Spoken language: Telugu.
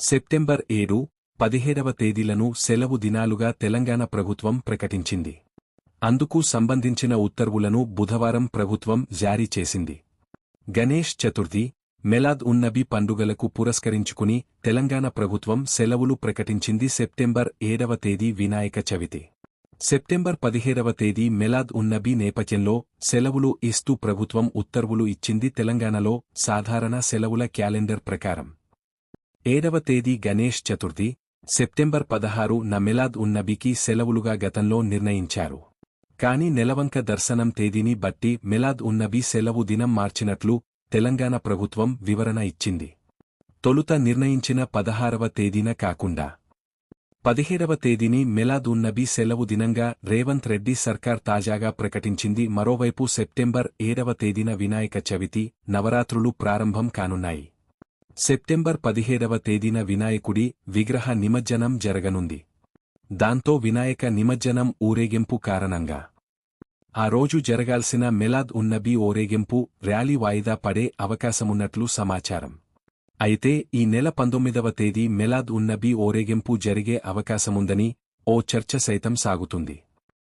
సెప్టెంబర్ ఏడు పదిహేడవ తేదీలను సెలవు దినాలుగా తెలంగాణ ప్రభుత్వం ప్రకటించింది. అందుకు సంబంధించిన ఉత్తర్వులను బుధవారం ప్రభుత్వం జారీ చేసింది. గణేష్ చతుర్థి మెలాద్ ఉన్నబి పండుగలకు పురస్కరించుకుని తెలంగాణ ప్రభుత్వం సెలవులు ప్రకటించింది సెప్టెంబర్ ఏడవ తేదీ వినాయక చవితి. సెప్టెంబర్ పదిహేడవ తేదీ మెలాద్ ఉన్నబీ నేపథ్యంలో సెలవులు ఇస్తూ ప్రభుత్వం ఉత్తర్వులు ఇచ్చింది తెలంగాణలో సాధారణ సెలవుల క్యాలెండర్ ప్రకారం. ఏడవ తేదీ గణేష్ చతుర్థి సెప్టెంబర్ పదహారు న మెలాద్ ఉన్నబీకి సెలవులుగా గతంలో నిర్ణయించారు. కాని నెలవంక దర్శనం తేదీని బట్టి మెలాద్ ఉన్నబీ సెలవు దినం మార్చినట్లు తెలంగాణ ప్రభుత్వం వివరణ ఇచ్చింది. తొలుత నిర్ణయించిన పదహారవ తేదీన కాకుండా. పదిహేడవ తేదీని మెలాద్ ఉన్నబీ సెలవు దినంగా రేవంత్ రెడ్డి సర్కార్ తాజాగా ప్రకటించింది. మరోవైపు సెప్టెంబర్ ఏడవ తేదీన వినాయక చవితి నవరాత్రులు ప్రారంభం కానున్నాయి. సెప్టెంబర్ పదిహేడవ తేదీన వినాయకుడి విగ్రహ నిమజ్జనం జరగనుంది. దాంతో వినాయక నిమజ్జనం ఊరేగింపు కారణంగా. ఆ రోజు జరగాల్సిన మెలాద్ ఉన్నబీ ఊరేగింపు ర్యాలీ వాయిదా పడే అవకాశమున్నట్లు సమాచారం. అయితే ఈ నెల పంతొమ్మిదవ తేదీ మెలాద్ ఉన్నబీ ఊరేగింపు జరిగే అవకాశముందని ఓ చర్చ సైతం సాగుతుంది.